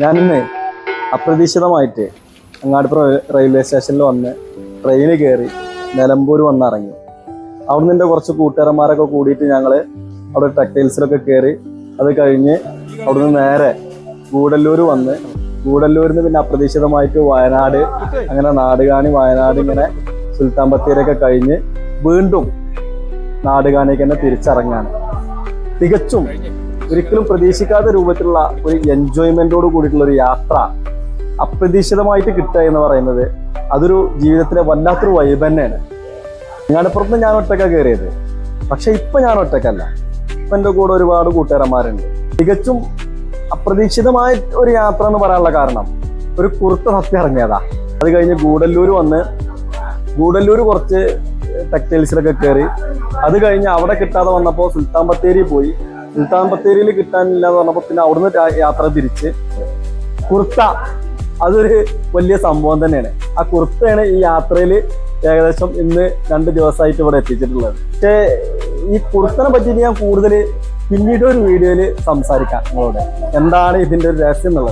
ഞാനിന്ന് അപ്രതീക്ഷിതമായിട്ട് അങ്ങാടിപ്പുറം റെയിൽവേ സ്റ്റേഷനിൽ വന്ന് ട്രെയിന് കയറി നിലമ്പൂർ വന്നിറങ്ങി. അവിടുന്ന് എന്റെ കുറച്ച് കൂട്ടുകാരന്മാരൊക്കെ കൂടിയിട്ട് ഞങ്ങൾ അവിടെ ടെക്സ്റ്റൈൽസിലൊക്കെ കയറി അത് കഴിഞ്ഞ് അവിടുന്ന് നേരെ ഗൂഡല്ലൂർ വന്ന് ഗൂഡല്ലൂരിൽ നിന്ന് പിന്നെ അപ്രതീക്ഷിതമായിട്ട് വയനാട് അങ്ങനെ നാടുകാണി വയനാട് ഇങ്ങനെ സുൽത്താൻ ബത്തേരിയൊക്കെ കഴിഞ്ഞ് വീണ്ടും നാടുകാണിക്ക് തന്നെ തിരിച്ചിറങ്ങാണ്. തികച്ചും ഒരിക്കലും പ്രതീക്ഷിക്കാത്ത രൂപത്തിലുള്ള ഒരു എൻജോയ്മെന്റോട് കൂടിയിട്ടുള്ള ഒരു യാത്ര അപ്രതീക്ഷിതമായിട്ട് കിട്ടുക എന്ന് പറയുന്നത് അതൊരു ജീവിതത്തിലെ വല്ലാത്തൊരു വൈബ് തന്നെയാണ്. ഞാനിപ്പുറത്ത് ഞാൻ ഒറ്റക്ക കയറിയത് പക്ഷെ ഇപ്പൊ ഞാൻ ഒറ്റക്കല്ല. ഇപ്പൊ എന്റെ കൂടെ ഒരുപാട് കൂട്ടുകാരന്മാരുണ്ട്. തികച്ചും അപ്രതീക്ഷിതമായ ഒരു യാത്ര എന്ന് പറയാനുള്ള കാരണം ഒരു കുറുത്ത സത്യം ഇറങ്ങിയതാ. അത് കഴിഞ്ഞ് ഗൂഡല്ലൂർ വന്ന് ഗൂഡല്ലൂർ കുറച്ച് ടെക്സ്റ്റൈൽസിലൊക്കെ കയറി അത് കഴിഞ്ഞ് അവിടെ കിട്ടാതെ വന്നപ്പോൾ സുൽത്താൻ ബത്തേരി പോയി. സുൽത്താൻ ബത്തേരിയിൽ കിട്ടാനില്ല എന്ന് പറഞ്ഞപ്പോൾ പിന്നെ അവിടുന്ന് യാത്ര തിരിച്ച്. കുർത്ത അതൊരു വലിയ സംഭവം തന്നെയാണ്. ആ കുർത്തയാണ് ഈ യാത്രയിൽ ഏകദേശം ഇന്ന് രണ്ട് ദിവസമായിട്ട് ഇവിടെ എത്തിച്ചിട്ടുള്ളത്. പക്ഷേ ഈ കുർത്തനെ പറ്റി ഞാൻ കൂടുതൽ പിന്നീട് ഒരു വീഡിയോയിൽ സംസാരിക്കാം നിങ്ങളോട്. എന്താണ് ഇതിന്റെ ഒരു രഹസ്യം എന്നുള്ളത്?